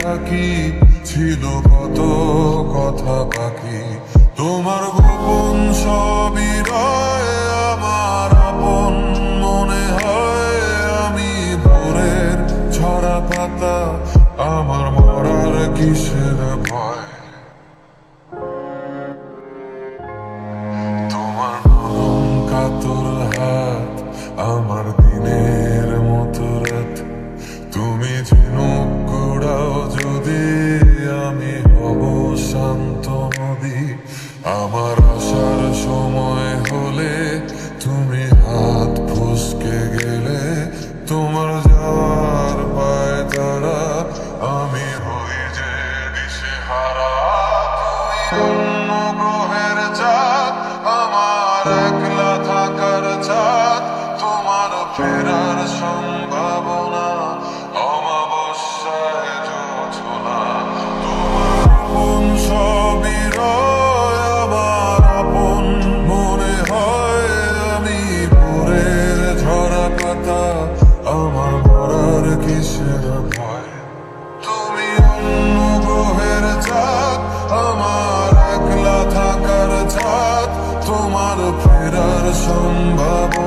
থাকি ছিল কত কথা বাকি। তোমার গোপন সবই রয় আমার আপন মনে হয়। আমি ভোরের ছড়া পাতা, আমার মরার কিসের শূন্য গ্রহের চাঁদ, আমার একলা থাকার চাঁদ, তোমার ফেরার সম্ভাবনা অমাবস্যায় যোছনা তোমার বংশ বিরয় আমার হয় আমি ভোরের ঝরা আমার মরার কিসের ভয়? তোমার পীড়ার সম্ভব।